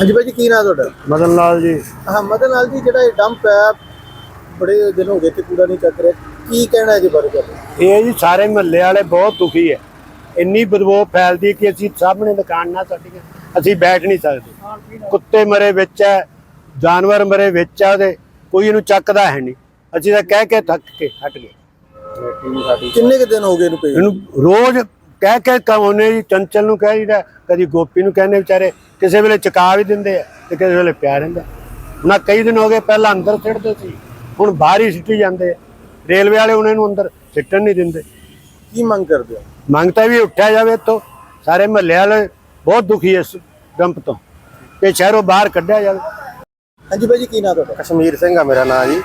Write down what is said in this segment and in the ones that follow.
ਹਾਂਜੀ ਭਾਈ ਜੀ ਕੀ ਨਾਮ ਤੁਹਾਡਾ? ਮਦਨ ਲਾਲ ਜੀ। ਹਾਂ ਮਦਨ ਲਾਲ ਜੀ ਜਿਹੜਾ ਇਹ ਡੰਪ ਹੈ ਬੜੇ ਦਿਨ ਹੋ ਗਏ ਤੇ ਕੂੜਾ ਨਹੀਂ ਚੱਕ ਰਿਹਾ। ਕੀ ਕਹਿਣਾ ਹੈ ਜੀ ਬਾਰੇ ਇਹ ਜੀ ਸਾਰੇ ਮਹੱਲੇ ਵਾਲੇ ਬਹੁਤ ਦੁਖੀ ਹੈ। ਇੰਨੀ ਬਦਬੂ ਫੈਲਦੀ ਕਿ ਅਸੀਂ ਸਾਹਮਣੇ ਦੁਕਾਨ ਨਾ ਸਾਡੀਆਂ ਅਸੀਂ ਬੈਠ ਨਹੀਂ ਸਕਦੇ। ਕੁੱਤੇ ਮਰੇ ਵਿੱਚ ਹੈ ਜਾਨਵਰ ਮਰੇ ਵਿੱਚ ਹੈ ਉਹਦੇ ਕੋਈ ਇਹਨੂੰ ਚੱਕਦਾ ਹੈ ਨਹੀਂ। ਅਸੀਂ ਤਾਂ ਕਹਿ ਕੇ ਥੱਕ ਕੇ ਹਟ ਗਏ। ਕਿੰਨੇ ਕੁ ਦਿਨ ਹੋ ਗਏ ਇਹਨੂੰ ਪਈ ਇਹਨੂੰ ਰੋਜ਼ ਕਹਿ ਕੇ ਕਹੋਨੇ ਜੀ ਚੰਚਲ ਨੂੰ ਕਹਿ ਦਿੰਦਾ ਕਦੀ ਗੋਪੀ ਨੂੰ ਕਹਿੰਦੇ ਵਿਚਾਰੇ ਕਿਸੇ ਵੇਲੇ ਚਕਾ ਵੀ ਦਿੰਦੇ ਆ ਤੇ ਕਿਸੇ ਵੇਲੇ ਪਿਆ ਰਹਿੰਦਾ। ਉਹਨਾਂ ਕਈ ਦਿਨ ਹੋ ਗਏ ਪਹਿਲਾਂ ਅੰਦਰ ਸਿੱਟਦੇ ਸੀ ਹੁਣ ਬਾਹਰ ਹੀ ਸਿੱਟੀ ਜਾਂਦੇ ਆ। ਰੇਲਵੇ ਵਾਲੇ ਉਹਨਾਂ ਨੂੰ ਅੰਦਰ ਸਿੱਟਣ ਨਹੀਂ ਦਿੰਦੇ। ਕੀ ਮੰਗ ਕਰਦੇ ਹੋ? ਮੰਗਤਾ ਵੀ ਉੱਠਿਆ ਜਾਵੇ ਇੱਥੋਂ। ਸਾਰੇ ਮਹੱਲੇ ਵਾਲੇ ਬਹੁਤ ਦੁਖੀ ਇਸ ਡੰਪ ਤੋਂ ਕਿ ਸ਼ਹਿਰੋਂ ਬਾਹਰ ਕੱਢਿਆ ਜਾਵੇ। ਹਾਂਜੀ ਭਾਈ ਜੀ ਕੀ ਨਾਮ ਤੁਹਾਡਾ? ਕਸ਼ਮੀਰ ਸਿੰਘ ਆ ਮੇਰਾ ਨਾਂ ਜੀ।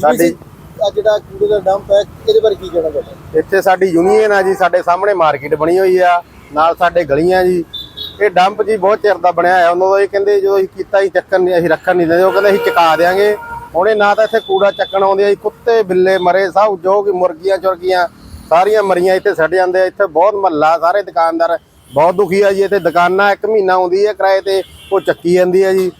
ਸਾਡੀ- ਆ ਜਿਹੜਾ ਕੂੜੇ ਦਾ ਡੰਪ ਹੈ, ਇਹਦੇ ਬਾਰੇ ਕੀ ਕਹਿਣਾ ਤੁਹਾਡਾ ਇੱਥੇ ਸਾਡੀ ਯੂਨੀਅਨ ਆ ਜੀ, ਸਾਡੇ ਸਾਹਮਣੇ ਮਾਰਕੀਟ ਬਣੀ ਹੋਈ ਆ, ਨਾਲ ਸਾਡੇ ਗਲੀਆਂ ਜੀ। ਇਹ ਡੰਪ ਜੀ ਬਹੁਤ ਚਿਰ ਦਾ ਬਣਿਆ ਹੋਇਆ ਉਹਨਾਂ ਦਾ ਇਹ ਕਹਿੰਦੇ ਜਦੋਂ ਅਸੀਂ ਕੀਤਾ ਹੀ ਚੱਕਣ ਨਹੀਂ, ਅਸੀਂ ਰੱਖਣ ਨਹੀਂ ਦਿੰਦੇ, ਉਹ ਕਹਿੰਦੇ ਅਸੀਂ ਚਕਾ ਦੇਾਂਗੇ ਹੁਣੇ ਨਾ ਤਾਂ ਇੱਥੇ ਕੂੜਾ ਚੱਕਣ ਆਉਂਦੇ ਆ ਜੀ, ਕੁੱਤੇ ਬਿੱਲੇ ਮਰੇ, ਸਭ ਜੋ ਕਿ ਮੁਰਗੀਆਂ ਚੁਰਗੀਆਂ, ਸਾਰੀਆਂ ਮਰੀਆਂ ਇੱਥੇ ਛੱਡ ਜਾਂਦੇ ਆ। ਇੱਥੇ ਬਹੁਤ ਮਹੱਲਾ, ਸਾਰੇ ਦੁਕਾਨਦਾਰ ਬਹੁਤ ਦੁਖੀ ਆ ਜੀ, ਇੱਥੇ ਦੁਕਾਨਾਂ ਇੱਕ ਮਹੀਨਾ ਆਉਂਦੀ ਹੈ ਕਿਰਾਏ ਤੇ, ਉਹ ਚੱਕੀ ਜਾਂਦੀ ਹੈ ਜੀ।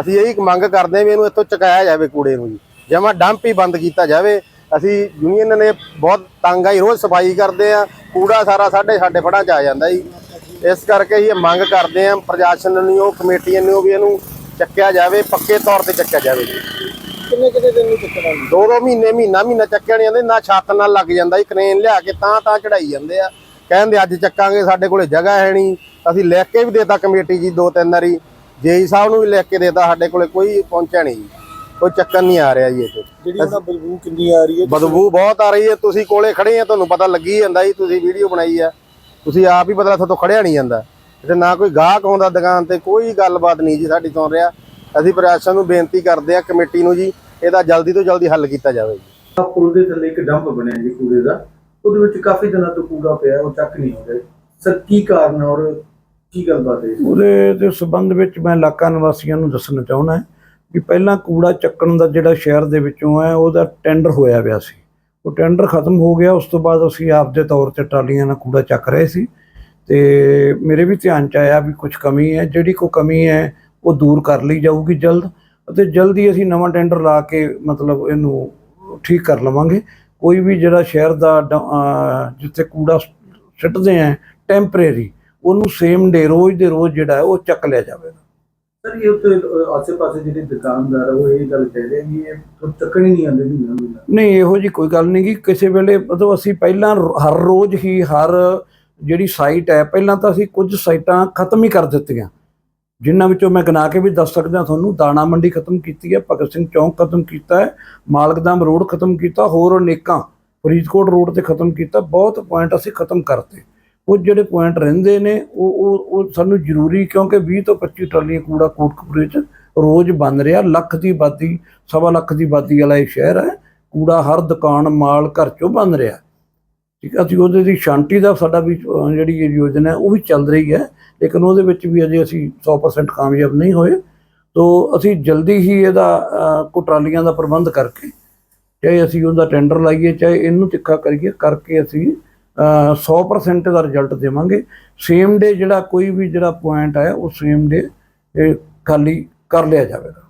ਅਸੀਂ ਇਹੀ ਮੰਗ ਕਰਦੇ ਹਾਂ ਵੀ ਇਹਨੂੰ ਇੱਥੋਂ ਚਕਾਇਆ ਜਾਵੇ ਕੂੜੇ ਨੂੰ ਜੀ। ਜਮਾ ਡੰਪ ਹੀ ਬੰਦ ਕੀਤਾ ਜਾਵੇ। ਅਸੀਂ ਯੂਨੀਅਨ ਨੇ ਬਹੁਤ ਤੰਗ ਆਈ ਰੋਜ਼ ਸਫ਼ਾਈ ਕਰਦੇ ਆ ਕੂੜਾ ਸਾਰਾ ਸਾਡੇ ਸਾਡੇ ਫੜਾਂ ਚ ਆ ਜਾਂਦਾ ਜੀ। ਇਸ ਕਰਕੇ ਇਹ ਮੰਗ ਕਰਦੇ ਆ ਪ੍ਰਸ਼ਾਸਨ ਨੂੰ ਕਮੇਟੀਆਂ ਨੂੰ ਵੀ ਇਹਨੂੰ ਚੱਕਿਆ ਜਾਵੇ ਪੱਕੇ ਤੌਰ ਤੇ ਚੱਕਿਆ ਜਾਵੇ ਜੀ। ਕਿੰਨੇ ਕਿੰਨੇ ਦਿਨ ਨੂੰ ਚੱਕਣਾ ਦੋ ਦੋ ਮਹੀਨੇ ਮਹੀਨਾ ਮਹੀਨਾ ਚੱਕਿਆ ਨਹੀਂ ਜਾਂਦੇ ਨਾ ਛੱਤ ਨਾਲ ਲੱਗ ਜਾਂਦਾ ਜੀ ਕ੍ਰੇਨ ਲਿਆ ਕੇ ਤਾਂ ਤਾਂ ਚੜਾਈ ਜਾਂਦੇ ਆ। ਕਹਿੰਦੇ ਅੱਜ ਚੱਕਾਂਗੇ ਸਾਡੇ ਕੋਲੇ ਜਗ੍ਹਾ ਹੈ ਨਹੀਂ। ਅਸੀਂ ਲਿਖ ਕੇ ਵੀ ਦੇਤਾ ਕਮੇਟੀ ਜੀ ਦੋ ਤਿੰਨ ਵਾਰੀ। ਜੇਈ ਸਾਹਿਬ ਨੂੰ ਵੀ ਲਿਖ ਕੇ ਦੇਤਾ ਸਾਡੇ ਕੋਲੇ ਕੋਈ ਪਹੁੰਚਿਆ ਨਹੀਂ ਜੀ। ਕੋਈ ਚੱਕਰ ਨਹੀਂ ਆ ਰਿਹਾ ਜੀ ਇੱਥੇ। ਜਿਹੜੀ ਉਹਨਾਂ ਬਦਬੂ ਕਿੰਨੀ ਆ ਰਹੀ ਹੈ? ਬਦਬੂ ਬਹੁਤ ਆ ਰਹੀ ਹੈ। ਤੁਸੀਂ ਕੋਲੇ ਖੜੇ ਆ ਤੁਹਾਨੂੰ ਪਤਾ ਲੱਗੀ ਜਾਂਦਾ ਜੀ ਤੁਸੀਂ ਵੀਡੀਓ ਬਣਾਈ ਆ। ਤੁਸੀਂ ਆਪ ਹੀ ਪਤਾ ਤੋਂ ਖੜਿਆ ਨਹੀਂ ਜਾਂਦਾ। ਤੇ ਨਾ ਕੋਈ ਗਾਹਕ ਆਉਂਦਾ ਦੁਕਾਨ ਤੇ ਕੋਈ ਗੱਲਬਾਤ ਨਹੀਂ ਜੀ ਸਾਡੀ ਸੁਣ ਰਿਹਾ। ਅਸੀਂ ਪ੍ਰਸ਼ਾਸਨ ਨੂੰ ਬੇਨਤੀ ਕਰਦੇ ਆ ਕਮੇਟੀ ਨੂੰ ਜੀ ਇਹਦਾ ਜਲਦੀ ਤੋਂ ਜਲਦੀ ਹੱਲ ਕੀਤਾ ਜਾਵੇ ਜੀ। ਪੁਲ ਦੇ ਥੱਲੇ ਇੱਕ ਡੰਪ ਬਣਿਆ ਜੀ ਕੂੜੇ ਦਾ। ਉਹਦੇ ਵਿੱਚ ਕਾਫੀ ਦਿਨਾਂ ਤੋਂ ਕੂੜਾ ਪਿਆ ਉਹ ਚੱਕ ਨਹੀਂ ਹੋ ਰਿਹਾ ਸਰ ਕੀ ਕਾਰਨ ਹੈ ਔਰ ਕੀ ਗੱਲਬਾਤ ਹੈ ਇਸ? ਉਹਦੇ ਦੇ ਸੰਬੰਧ ਵਿੱਚ ਮੈਂ ਇਲਾਕਾ ਨਿਵਾਸੀਆਂ ਨੂੰ ਦੱਸਣਾ ਚਾਹੁੰਦਾ। ਵੀ ਪਹਿਲਾਂ ਕੂੜਾ ਚੱਕਣ ਦਾ ਜਿਹੜਾ ਸ਼ਹਿਰ ਦੇ ਵਿੱਚੋਂ ਹੈ, ਉਹਦਾ ਟੈਂਡਰ ਹੋਇਆ ਪਿਆ ਸੀ। ਉਹ ਟੈਂਡਰ ਖਤਮ ਹੋ ਗਿਆ, ਉਸ ਤੋਂ ਬਾਅਦ ਅਸੀਂ ਆਪਦੇ ਤੌਰ ਤੇ ਟਰਾਲੀਆਂ ਨਾਲ ਕੂੜਾ ਚੱਕ ਰਹੇ ਸੀ। ਤੇ ਮੇਰੇ ਵੀ ਧਿਆਨ ਚ ਆਇਆ ਵੀ ਕੁਝ ਕਮੀ ਹੈ, ਜਿਹੜੀ ਕੋ ਕਮੀ ਹੈ, ਉਹ ਦੂਰ ਕਰ ਲਈ ਜਾਊਗੀ ਜਲਦ ਅਤੇ ਜਲਦੀ ਅਸੀਂ ਨਵਾਂ ਟੈਂਡਰ ਲਾ ਕੇ ਮਤਲਬ ਇਹਨੂੰ ਠੀਕ ਕਰ ਲਵਾਂਗੇ। ਕੋਈ ਵੀ ਜਿਹੜਾ ਸ਼ਹਿਰ ਦਾ ਡ- ਜਿੱਥੇ ਕੂੜਾ ਸਿੱਟਦੇ ਆ ਟੈਂਪਰੇਰੀ ਉਹਨੂੰ ਸੇਮ ਡੇ ਰੋਜ਼ ਦੇ ਰੋਜ਼ ਜਿਹੜਾ ਉਹ ਚੱਕ ਲਿਆ ਜਾਵੇਗਾ। ਸਰ, ਇਹ ਉੱਤੇ ਆਸੇ-ਪਾਸੇ ਜਿਹੜੇ ਦੁਕਾਨਦਾਰ ਉਹ ਇਹ ਗੱਲ ਕਹਿ ਰਹੇ ਕਿ ਇਹ ਚੱਕਣ ਹੀ ਨਹੀਂ ਆਉਂਦੇ ਵੀ ਨਾ ਨਹੀਂ, ਇਹੋ ਜੀ ਕੋਈ ਗੱਲ ਨਹੀਂ ਕਿ ਕਿਸੇ ਵੇਲੇ ਮਤਲਬ ਅਸੀਂ ਪਹਿਲਾਂ ਰੋ- ਹਰ ਰੋਜ਼ ਹੀ ਹਰ ਜਿਹੜੀ ਸਾਈਟ ਹੈ, ਪਹਿਲਾਂ ਤਾਂ ਅਸੀਂ ਕੁਝ ਸਾਈਟਾਂ ਖਤਮ ਹੀ ਕਰ ਦਿੱਤੀਆਂ। ਜਿਨ੍ਹਾਂ ਵਿੱਚੋਂ ਮੈਂ ਗਿਣਾ ਕੇ ਵੀ ਦੱਸ ਸਕਦਾ ਤੁਹਾਨੂੰ, ਦਾਣਾ ਮੰਡੀ ਖਤਮ ਕੀਤੀ ਹੈ, ਭਗਤ ਸਿੰਘ ਚੌਂਕ ਖਤਮ ਕੀਤਾ ਹੈ ਮਾਲਕਦਾਮ ਰੋਡ ਖਤਮ ਕੀਤਾ, ਹੋਰ ਅਨੇਕਾਂ ਫਰੀਦਕੋਟ ਰੋਡ ਤੇ ਖਤਮ ਕੀਤਾ, ਬਹੁਤ ਪੁਆਇੰਟ ਅਸੀਂ ਖਤਮ ਕਰਤੇ। ਉਹ ਜਿਹੜੇ ਪੁਆਇੰਟ ਰਹਿੰਦੇ ਨੇ ਉਹ ਉਹ ਉਹ ਸਾਨੂੰ ਜ਼ਰੂਰੀ ਕਿਉਂਕਿ 20 ਤੋਂ 25 ਟਰਾਲੀਆਂ ਕੂੜਾ ਕੋਟਕਪੂਰੇ ਚ ਰੋਜ਼ ਬਣ ਰਿਹਾ ਲੱਖ ਦੀ ਆਬਾਦੀ ਸਵਾ ਲੱਖ ਦੀ ਆਬਾਦੀ ਵਾਲਾ ਇਹ ਸ਼ਹਿਰ ਹੈ ਕੂੜਾ ਹਰ ਦੁਕਾਨ ਮਾਲ ਘਰ ਚੋਂ ਬਣ ਰਿਹਾ। ਠੀਕ ਹੈ ਅਸੀਂ ਉਹਦੇ ਦੀ ਸ਼ਾਂਤੀ ਦਾ ਸਾਡਾ ਵੀ ਜਿਹੜੀ ਇਹ ਯੋਜਨਾ ਉਹ ਵੀ ਚੱਲ ਰਹੀ ਹੈ ਲੇਕਿਨ ਉਹਦੇ ਵਿੱਚ ਵੀ ਅਜੇ ਅਸੀਂ 100% ਕਾਮਯਾਬ ਨਹੀਂ ਹੋਏ। ਤੋ ਅਸੀਂ ਜਲਦੀ ਹੀ ਇਹਦਾ ਅਹ, ਟਰਾਲੀਆਂ ਦਾ ਪ੍ਰਬੰਧ ਕਰਕੇ ਚਾਹੇ ਅਸੀਂ ਉਹਦਾ ਟੈਂਡਰ ਲਾਈਏ ਚਾਹੇ ਇਹਨੂੰ ਤਿੱਖਾ ਕਰੀਏ ਕਰਕੇ ਅਸੀਂ 100% ਦਾ ਰਿਜ਼ਲਟ ਦੇਵਾਂਗੇ। ਸੇਮ ਡੇ ਜਿਹੜਾ ਕੋਈ ਵੀ ਜਿਹੜਾ ਪੁਆਇੰਟ ਹੈ ਉਹ ਸੇਮ ਡੇ ਖਾਲੀ ਕਰ ਲਿਆ ਜਾਵੇਗਾ।